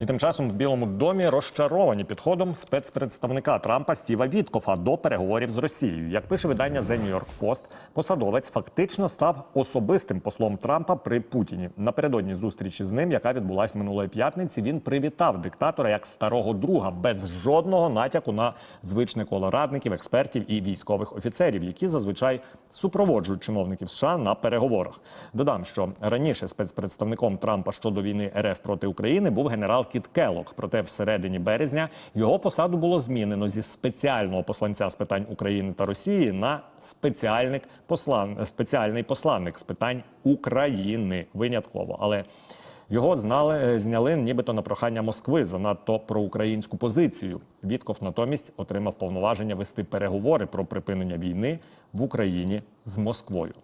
І тим часом в Білому домі розчаровані підходом спецпредставника Трампа Стіва Віткофа до переговорів з Росією. Як пише видання The New York Post, посадовець фактично став особистим послом Трампа при Путіні. Напередодні зустрічі з ним, яка відбулась минулої п'ятниці, він привітав диктатора як старого друга без жодного натяку на звичне коло радників, експертів і військових офіцерів, які зазвичай супроводжують чиновників США на переговорах. Додам, що раніше спецпредставником Трампа щодо війни РФ проти України був генерал Кіт Келлог. Проте всередині березня його посаду було змінено зі спеціального посланця з питань України та Росії на спеціальник послан... спеціальний посланник з питань України винятково. Але його знали, е, зняли нібито на прохання Москви занадто про українську позицію. Вітков натомість отримав повноваження вести переговори про припинення війни в Україні з Москвою.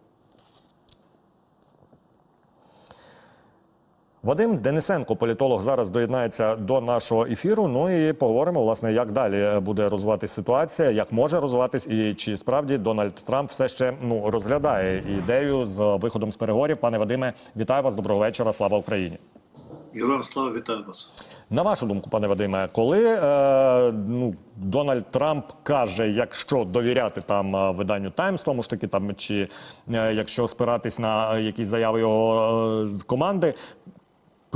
Вадим Денисенко, політолог, зараз доєднається до нашого ефіру. Ну і поговоримо, власне, як далі буде розвиватися ситуація, як може розвиватись, і чи справді Дональд Трамп все ще ну розглядає ідею з виходом з переговорів. Пане Вадиме, вітаю вас. Доброго вечора. Слава Україні. Героям слава вітаю вас. На вашу думку, пане Вадиме, коли е, ну, Дональд Трамп каже, якщо довіряти там е, виданню Таймс, тому ж таки там чи е, якщо спиратись на якісь заяви його е, команди,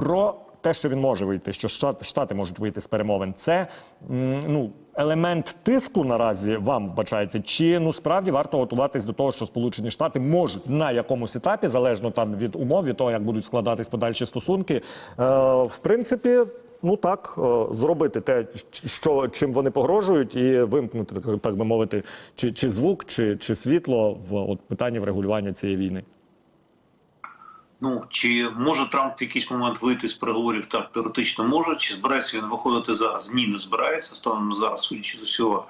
про те, що він може вийти, що Штат- Штати можуть вийти з перемовин, це ну. Елемент тиску наразі вам вбачається, чи ну справді варто готуватись до того, що Сполучені Штати можуть на якомусь етапі, залежно там від умов, від того, як будуть складатись подальші стосунки, е, в принципі, ну так е, зробити те, що чим вони погрожують, і вимкнути так би мовити, чи, чи звук, чи, чи світло в от питанні врегулювання цієї війни. Ну чи може Трамп в якийсь момент вийти з переговорів? Так теоретично може. Чи збирається він виходити зараз? Ні, не збирається. Станом зараз, судячи з усього,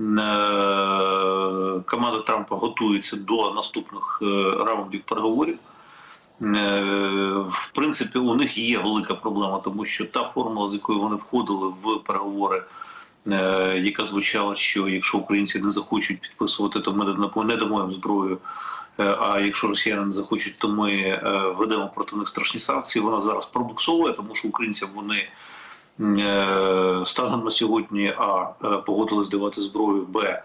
е, команда Трампа готується до наступних е, раундів переговорів. Е, В принципі, у них є велика проблема, тому що та формула, з якою вони входили в переговори, яка звучала, що якщо українці не захочуть підписувати, то ми не дамо їм зброю. Е, А якщо росіяни не захочуть, то ми е, ведемо проти них страшні санкції. Вона зараз пробуксовує, тому що українцям вони е, станом на сьогодні а погодились давати зброю, б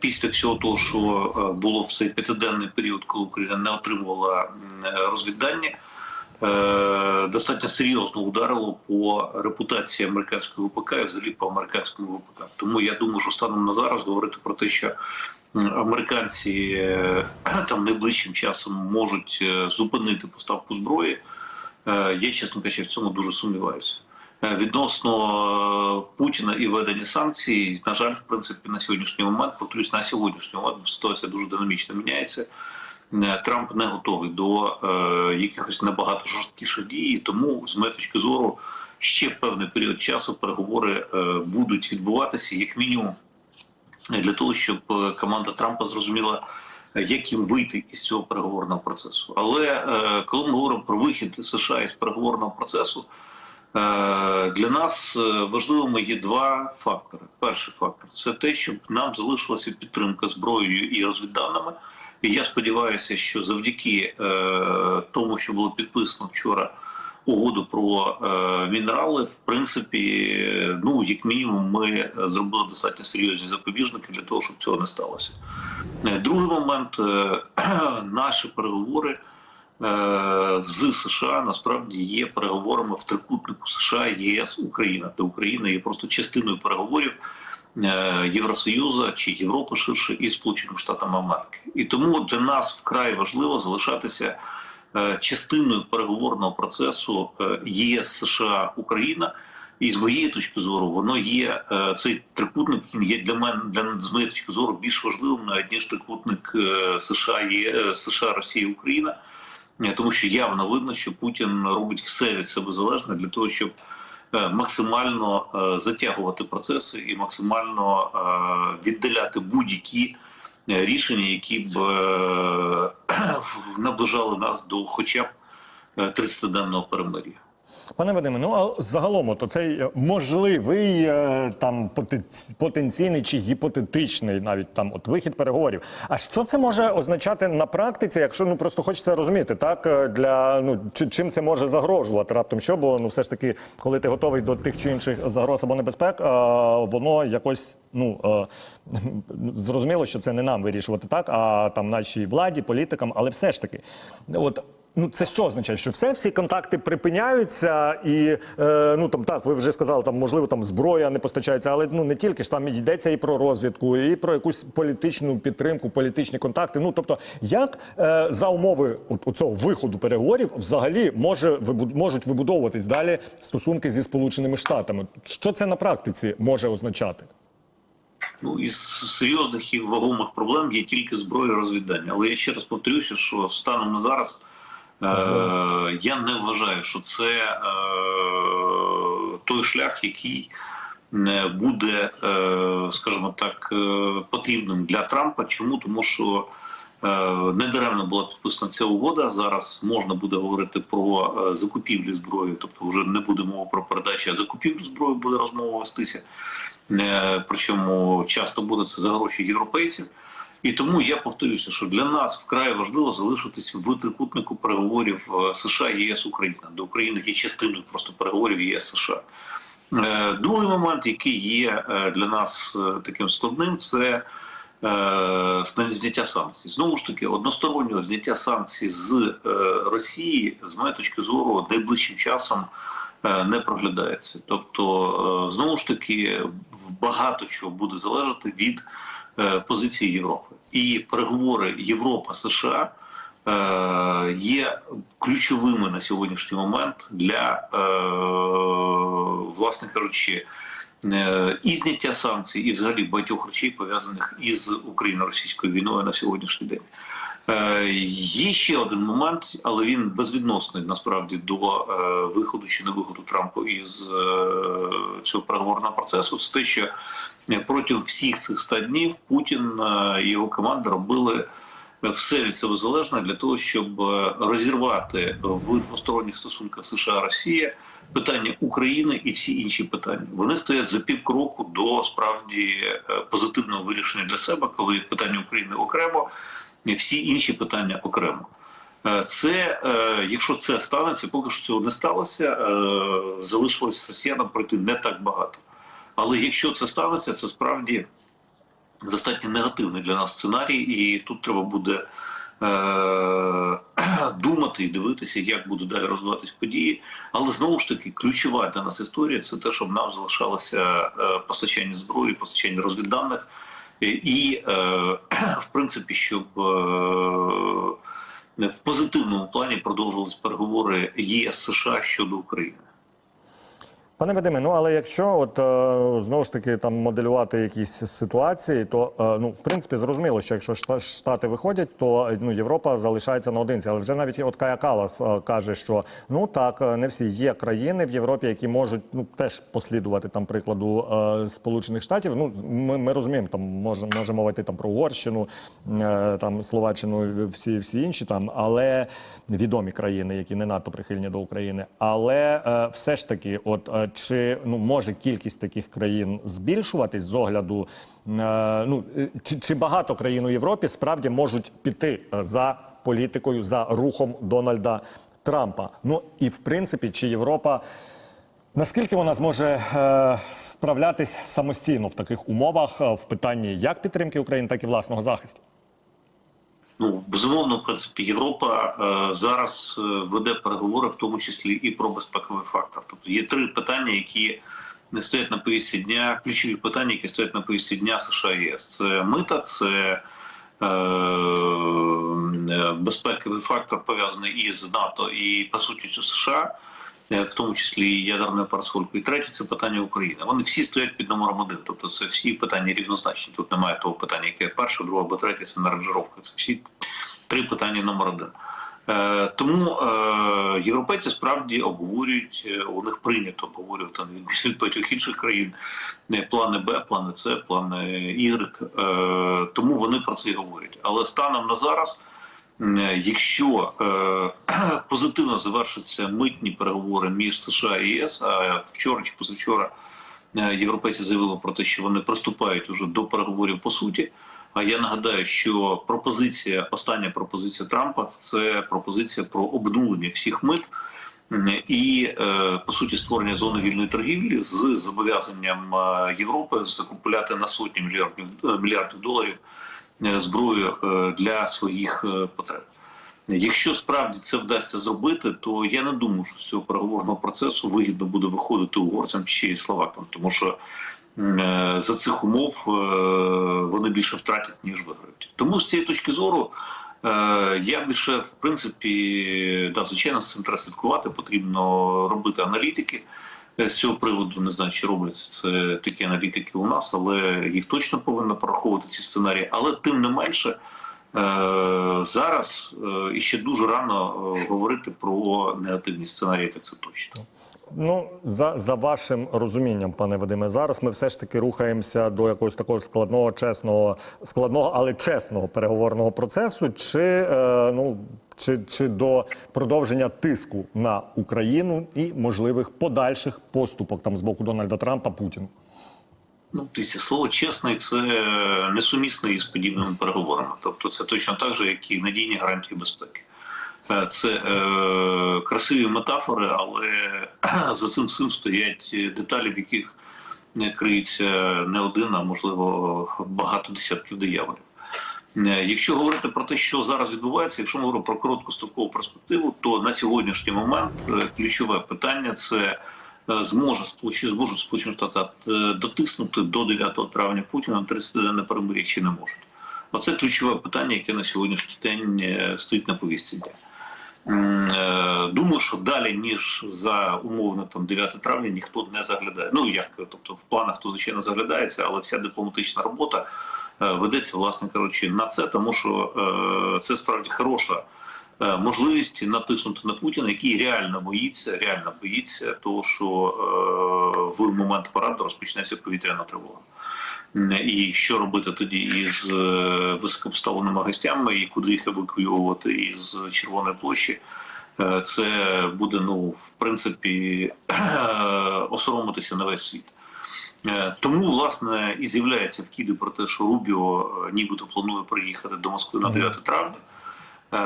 після всього того, що було в цей п'ятиденний період, коли Україна не отримувала розвіддання. Е, Достатньо серйозно ударило по репутації американського ВПК і взагалі по американському ВПК. Тому я думаю, що станом на зараз говорити про те, що американці е, там найближчим часом можуть е, зупинити поставку зброї. Я, чесно кажучи, в цьому дуже сумніваюся. Відносно Путіна і введення санкцій, на жаль, в принципі, на сьогоднішній момент, повторюсь, на сьогоднішній момент ситуація дуже динамічно міняється. Е, Трамп не готовий до е, якихось набагато жорсткіших дій, тому, з моєї точки зору, ще певний період часу переговори е, будуть відбуватися, як мінімум, для того, щоб е, команда Трампа зрозуміла, е, як їм вийти із цього переговорного процесу. Але е, коли ми говоримо про вихід США із переговорного процесу, для нас важливими є два фактори. Перший фактор це те, щоб нам залишилася підтримка зброєю і розвідданими. І я сподіваюся, що завдяки е, тому, що було підписано вчора угоду про е, мінерали, в принципі, ну як мінімум, ми зробили достатньо серйозні запобіжники для того, щоб цього не сталося. Е, Другий момент е, наші переговори. е, З США насправді є переговорами в трикутнику США, ЄС, Україна, де Україна є просто частиною переговорів Євросоюзу чи Європи ширше і Сполучених Штатів Америки. І тому для нас вкрай важливо залишатися е, частиною переговорного процесу е, ЄС, США, Україна. І з моєї точки зору, воно є е, цей трикутник. Він є для мене для з моєї точки зору більш важливим навіть ніж трикутник е, США, є е, США, Росія, Україна. Е, Тому що явно видно, що Путін робить все від себе залежне для того, щоб е, максимально е, затягувати процеси і максимально е, віддаляти будь-які е, рішення, які б е, наближали нас до хоча б е, 30-денного перемир'я. Пане Вадиме, ну а загалом, от цей можливий е, там потенційний чи гіпотетичний навіть там от вихід переговорів. А що це може означати на практиці, якщо ну просто хочеться розуміти, так е, для ну чи, чим це може загрожувати раптом що? Бо ну все ж таки, коли ти готовий до тих чи інших загроз або небезпек, е, воно якось ну е, зрозуміло, що це не нам вирішувати так, а там нашій владі, політикам, але все ж таки, от. Ну, це що означає? Що все, всі контакти припиняються, і е, ну там так, ви вже сказали, там можливо там зброя не постачається, але ну не тільки ж там йдеться і про розвідку, і про якусь політичну підтримку, політичні контакти. Ну тобто, як е, за умови от, цього виходу переговорів взагалі може вибу- можуть вибудовуватись далі стосунки зі Сполученими Штатами? Що це на практиці може означати? Ну, із серйозних і вагомих проблем є тільки зброя розвідання. Але я ще раз повторюся, що станом на зараз я не вважаю, що це е- той шлях, який е, буде, е- скажімо так, е- потрібним для Трампа. Чому? Тому що е, недаремно була підписана ця угода. Зараз можна буде говорити про е, закупівлі зброї, тобто вже не буде мови про передачу, а закупівлю зброї буде розмова вестися. Е, Причому часто буде це за гроші європейців. І тому я повторюся, що для нас вкрай важливо залишитись в трикутнику переговорів е, США, ЄС, Україна. До України є частиною просто переговорів ЄС США. Е, Другий момент, який є е, для нас таким складним, це зняття санкцій. Знову ж таки, одностороннього зняття санкцій з Росії, з моєї точки зору, найближчим часом не проглядається. Тобто, знову ж таки, багато чого буде залежати від позиції Європи. І переговори Європа США е, є ключовими на сьогоднішній момент для, е, власне кажучи, е, і зняття санкцій, і взагалі багатьох речей пов'язаних із Україно-російською війною на сьогоднішній день. Е, Є ще один момент, але він безвідносний насправді до е, виходу чи не виходу Трампа із е, цього переговорного процесу. Це те, що протягом всіх цих ста днів Путін і його команда робили все від себе залежне для того, щоб розірвати в двосторонніх стосунках США Росія питання України і всі інші питання. Вони стоять за півкроку до справді позитивного вирішення для себе, коли питання України окремо, всі інші питання окремо. Е, Це, е, якщо це станеться, поки що цього не сталося, е, залишилось росіянам пройти не так багато. Але якщо це станеться, це справді достатньо негативний для нас сценарій, і тут треба буде думати і дивитися, як будуть далі розвиватись події. Але знову ж таки, ключова для нас історія це те, щоб нам залишалося постачання зброї, постачання розвідданих, і, і е- в принципі, щоб е- в позитивному плані продовжувалися переговори ЄС США щодо України. Пане Вадиме, ну але якщо от е, знову ж таки там моделювати якісь ситуації, то е, ну в принципі зрозуміло, що якщо Шта- штати виходять, то е, ну Європа залишається наодинці. Але вже навіть от Кая Калас каже, що ну так не всі є країни в Європі, які можуть ну теж послідувати там прикладу Сполучених Штатів. Ну ми, ми розуміємо, там може може мовити там про Угорщину, там Словаччину, всі всі інші там, але відомі країни, які не надто прихильні до України. Але все ж таки, от чи ну може кількість таких країн збільшуватись з огляду, е, ну е, чи, чи багато країн у Європі справді можуть піти е, за політикою, за рухом Дональда Трампа? Ну і в принципі, чи Європа. Наскільки вона зможе справлятись самостійно в таких умовах в питанні як підтримки України, так і власного захисту? Ну, безумовно, в принципі, Європа е, зараз е, веде переговори, в тому числі і про безпековий фактор. Тобто є три питання, які не стоять на повісті дня, ключові питання, які стоять на повісті дня США і ЄС. Це мита, це е, е, безпековий фактор пов'язаний із НАТО і присутністю США. В тому числі і ядерною парасолькою. І третє це питання України. Вони всі стоять під номером один. Тобто це всі питання рівнозначні. Тут немає того питання, яке перше, друге або третє, це наранжировка. Це всі три питання номер один. Е, тому е, європейці справді обговорюють, е, у них прийнято обговорювати від багатьох інших країн плани Б, плани С, плани Y. Тому вони про це і говорять. Але станом на зараз Якщо е, позитивно завершаться митні переговори між США і ЄС, а вчора чи позавчора е, європейці заявили про те, що вони приступають уже до переговорів по суті. А я нагадаю, що пропозиція, остання пропозиція Трампа це пропозиція про обнулення всіх мит і е, по суті створення зони вільної торгівлі з зобов'язанням е, Європи закупляти на сотні мільярдів е, мільярдів доларів е, зброю е, для своїх е, потреб. Якщо справді це вдасться зробити, то я не думаю, що з цього переговорного процесу вигідно буде виходити угорцям чи словакам, тому що е, за цих умов е, вони більше втратять ніж виграють. Тому з цієї точки зору. е, Я більше в принципі да, звичайно з цим треба слідкувати. Потрібно робити аналітики Е, з цього приводу. Не знаю, чи робляться це такі аналітики у нас, але їх точно повинно пораховувати ці сценарії. Але тим не менше, Е, Зараз е, іще дуже рано е, говорити про негативні сценарії, так це точно. Ну, за, за вашим розумінням, пане Вадиме, зараз ми все ж таки рухаємося до якогось такого складного, чесного, складного, але чесного переговорного процесу, чи, е, ну, чи, чи до продовження тиску на Україну і можливих подальших поступок там з боку Дональда Трампа Путіну. Ну, дивіться, слово чесний це несумісне із подібними переговорами. Тобто, це точно так же, як і надійні гарантії безпеки. Е, Це е, красиві метафори, але за цим всім стоять деталі, в яких криється не один, а можливо багато десятків дияволів. Е, Якщо говорити про те, що зараз відбувається, якщо ми говоримо про короткострокову перспективу, то на сьогоднішній момент е, ключове питання це е, зможе Сполучені зможуть Сполучені Штати дотиснути до 9 травня Путіна на 30-денне перемир'я чи не можуть. Оце ключове питання, яке на сьогоднішній день стоїть на повістці дня. Думаю, що далі ніж за умовно там 9 травня ніхто не заглядає. Ну як тобто в планах то звичайно заглядається, але вся дипломатична робота ведеться, власне кажучи, на це, тому що е, це справді хороша е, можливість натиснути на Путіна, який реально боїться, реально боїться того, що е, в момент параду розпочнеться повітряна тривога. І що робити тоді із е, високопоставленими гостями, і куди їх евакуювати із Червоної площі? Е, Це буде, ну, в принципі, осоромитися на весь світ. Е, Тому, власне, і з'являється вкиди про те, що Рубіо е, нібито планує приїхати до Москви на 9 травня. Е,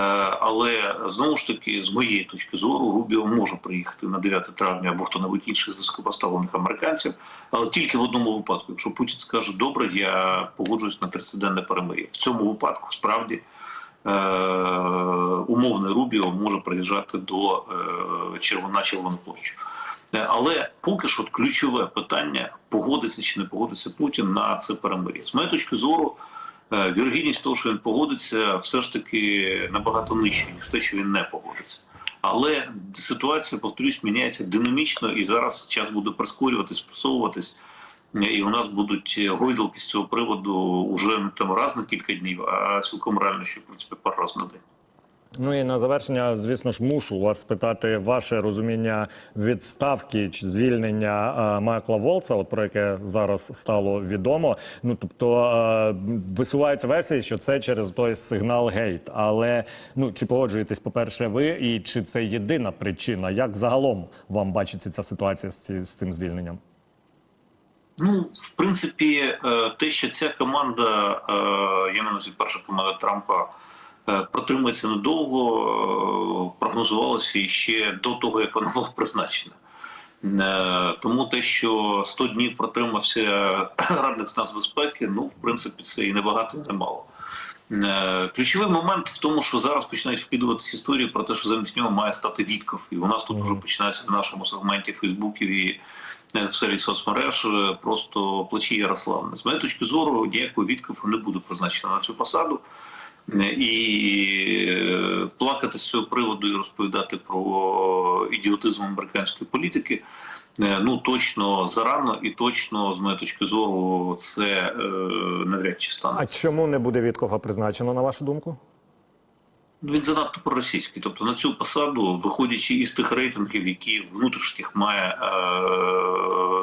Але знову ж таки, з моєї точки зору, Рубіо може приїхати на 9 травня або хто-небудь інший з високопоставлених американців, але тільки в одному випадку, якщо Путін скаже, добре, я погоджуюсь на 30-денне перемир'я. В цьому випадку справді умовний Рубіо може приїжджати до Червона на Червону площу. Е, Але поки що ключове питання погодиться чи не погодиться Путін на це перемир'я. З моєї точки зору, е, вірогідність того, що він погодиться, все ж таки набагато нижча, ніж те, що він не погодиться. Але ситуація, повторюсь, міняється динамічно, і зараз час буде прискорюватись, просовуватись. І у нас будуть гойдалки з цього приводу вже не там раз на кілька днів, а цілком реально, що в принципі пару раз на день. Ну і на завершення, звісно ж, мушу вас спитати ваше розуміння відставки чи звільнення е, Майкла Волца, от про яке зараз стало відомо. Ну тобто е, висуваються версії, що це через той сигнал гейт. Але ну чи погоджуєтесь, по-перше, ви, і чи це єдина причина? Як загалом вам бачиться ця ситуація з, цим звільненням? Ну, в принципі, е, те, що ця команда, я маю на увазі перша команда Трампа, протримується недовго, е, прогнозувалося і ще до того, як вона була призначена. Е, Тому те, що 100 днів протримався радник з нацбезпеки, ну, в принципі, це і не багато, і не мало. Е, Ключовий момент в тому, що зараз починають вкидуватися історії про те, що замість нього має стати Вітков. І у нас тут вже починається в нашому сегменті Фейсбуків і е, в серії соцмереж е, просто плечі Ярославни. З моєї точки зору, ніякого Віткова не буде призначено на цю посаду. І е, плакати з цього приводу і розповідати про ідіотизм американської політики. е, Ну точно зарано і точно, з моєї точки зору, це е, навряд чи А чому не буде Віткофа призначено, на вашу думку? Він занадто проросійський. Тобто на цю посаду, виходячи із тих рейтингів, які внутрішніх має е,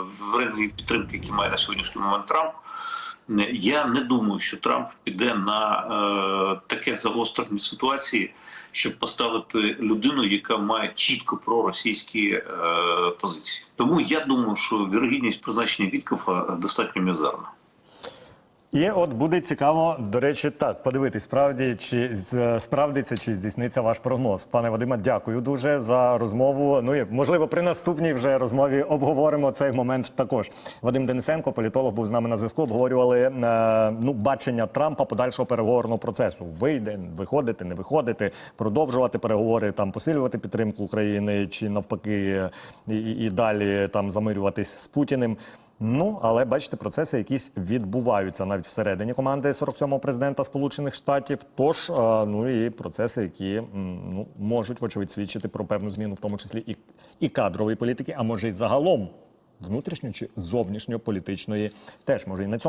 в рейтингів підтримки, які має на сьогоднішній момент Трамп, Е, Я не думаю, що Трамп піде на е, таке загострення ситуації, щоб поставити людину, яка має чітко проросійські е, позиції. Тому я думаю, що вірогідність призначення Віткофа достатньо мізерна. І от буде цікаво, до речі, так подивитись, справді чи справдиться чи здійсниться ваш прогноз. Пане Вадиме, дякую дуже за розмову. Ну і можливо, при наступній вже розмові обговоримо цей момент також. Вадим Денисенко, політолог, був з нами на зв'язку. Обговорювали е, ну бачення Трампа подальшого переговорного процесу. Вийде, виходити, не виходити, продовжувати переговори, там посилювати підтримку України чи навпаки, і, і, і далі там замирюватись з Путіним. Ну, але бачите, процеси якісь відбуваються навіть всередині команди 47-го президента Сполучених Штатів. Тож, е, ну і процеси, які ну можуть вочевидь свідчити про певну зміну, в тому числі і, і кадрової політики, а може й загалом внутрішньо чи зовнішньополітичної теж може і на цьому.